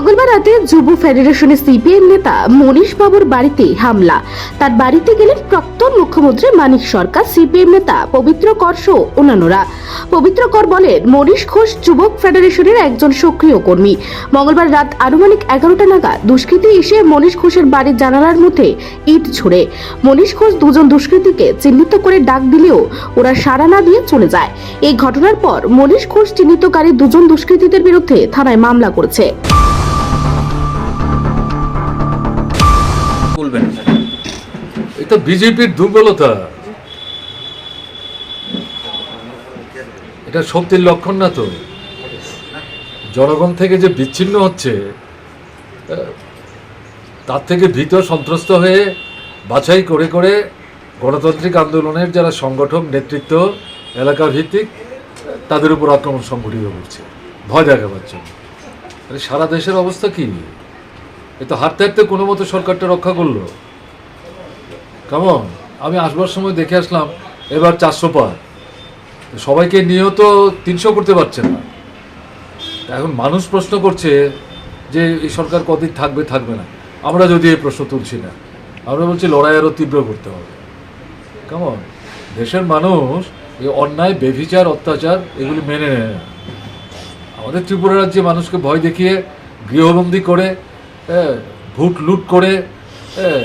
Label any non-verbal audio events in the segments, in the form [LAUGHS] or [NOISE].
মঙ্গলবার রাতে যুব ফেডারেশনের সিপিএম নেতা মনীষ বাবুর বাড়িতে হামলা। তার বাড়িতে গেলেন প্রাক্তন মুখ্যমন্ত্রী মানিক সরকার, সিপিএম নেতা পবিত্র কর সহ অন্যান্যরা। পবিত্র কর বলেন, মনীষ ঘোষ যুবক ফেডারেশনের একজন সক্রিয় কর্মী। মঙ্গলবার রাত আনুমানিক এগারোটা নাগাদ দুষ্কৃতী এসে মনীষ ঘোষের বাড়ির জানালার মধ্যে ইট ছুড়ে মনীষ ঘোষ দুজন দুষ্কৃতীকে চিহ্নিত করে ডাক দিলেও ওরা সাড়া না দিয়ে চলে যায়। এই ঘটনার পর মনীষ ঘোষ চিহ্নিতকারী দুজন দুষ্কৃতীদের বিরুদ্ধে থানায় মামলা করেছে। এটা বিজেপির দুর্বলতা। এটা শক্তির লক্ষণ না তো? জনগণ থেকে যে বিচ্ছিন্ন হচ্ছে তার থেকে ভীত, সন্ত্রস্ত হয়ে বাছাই করে করে গণতান্ত্রিক আন্দোলনের যারা সংগঠক, নেতৃত্ব এলাকা ভিত্তিক তাদের উপর আক্রমণ সংঘটিত করছে। ভয় দেখাবার জন্য। সারা দেশের অবস্থা কি? এ তো হাঁটতে হাঁটতে কোনো মতো সরকারটা রক্ষা করল। কেমন আমি আসবার সময় দেখে আসলাম এবার চারশো পার। সবাইকে নিয়েও তো তিনশো করতে পারছে না। এখন মানুষ প্রশ্ন করছে যে এই সরকার কদিন থাকবে থাকবে না। আমরা যদি এই প্রশ্ন তুলছি না আমরা বলছি লড়াই আরও তীব্র করতে হবে। কেমন দেশের মানুষ এই অন্যায় বেভিচার অত্যাচার এগুলি মেনে নেয় না। আমাদের ত্রিপুরা রাজ্যে মানুষকে ভয় দেখিয়ে গৃহবন্দী করে হ্যাঁ, ভোট লুট করে হ্যাঁ,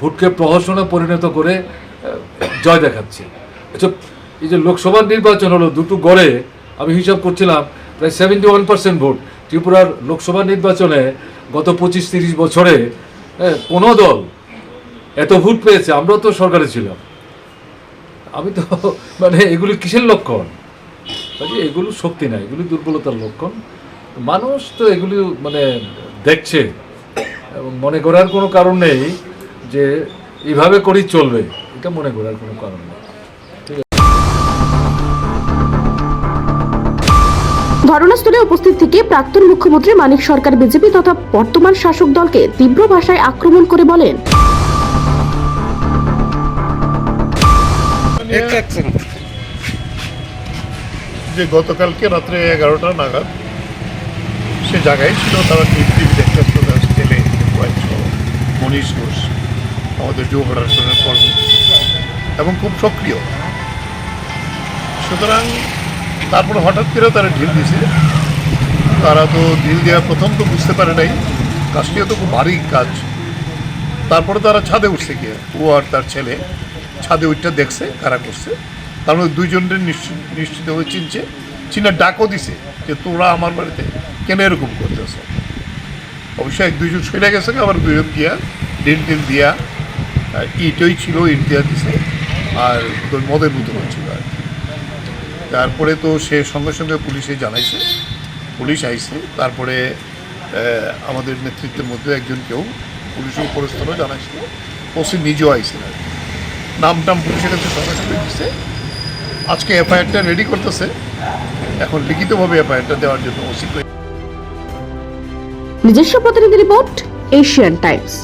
ভোটকে প্রহসনে পরিণত করে জয় দেখাচ্ছে। আচ্ছা এই যে লোকসভার নির্বাচন হলো দুটো গড়ে, আমি হিসাব করছিলাম, প্রায় সেভেন্টি ওয়ান পার্সেন্ট ভোট। ত্রিপুরার লোকসভা নির্বাচনে গত পঁচিশ তিরিশ বছরে কোনো দল এত ভোট পেয়েছে, আমরাও তো সরকারে ছিলাম। আমি তো [LAUGHS] মানে এগুলি কিসের লক্ষণ? এগুলো শক্তি না এগুলি দুর্বলতার লক্ষণ। মানুষ তো এগুলি মানে দেখছে। এবং মনে করার কোনো কারণ নেই যে এইভাবে করেই চলবে এটা মনে করার কোনো কারণ নেই। ঘটনাস্থলে উপস্থিত থেকে প্রাক্তন মুখ্যমন্ত্রী মানিক সরকার বিজেপি তথা বর্তমান শাসক দলকে তীব্র ভাষায় আক্রমণ করে বলেন। যে গতকালকে রাত্রে এগারোটা নাগাদ সে জায়গায় ছিল তারা টিভি টিভি দেখতে ছেলে মনীষ ঘোষ। আমাদের যুব ফেডারেশনের কর্মী এবং খুব সক্রিয়। সুতরাং তারপরে হঠাৎ করে তারা ঢিল দিছে তারা তো ঢিল দেওয়া প্রথম তো বুঝতে পারে নাই। কাজটিও তো খুব ভারী কাজ। তারপরে তারা ছাদে উঠছে গিয়ে। ও আর তার ছেলে ছাদে উঠটা দেখছে কারা করছে। তার মধ্যে দুইজনের নিশ্চিত হয়ে চিনছে। চিনে ডাকও দিছে যে, তোরা আমার বাড়িতে কেন এরকম করতেছ? অবশ্যই এক দুইজন সরে গেছে আবার দুজন দিয়া ডিল টিল দিয়া ইটই ছিল দিছে আর তোর মদের বোতল ছিল আর তারপরে তো সে সঙ্গে সঙ্গে পুলিশে জানাইছে। পুলিশ আইছে, তারপরে আমাদের নেতৃত্বের মধ্যে একজন কেউ পুলিশের উপরস্থলও জানাইছিল ওসি নিজেও আইছিল আর। নাম টাম পুলিশের কাছে সরাসরি দিচ্ছে আজকে এফআইআরটা রেডি করতেছে। এখন লিখিতভাবে এফআইআরটা দেওয়ার জন্য ওসি নিজস্ব প্রতিনিধি রিপোর্ট, এশিয়ান টাইমস।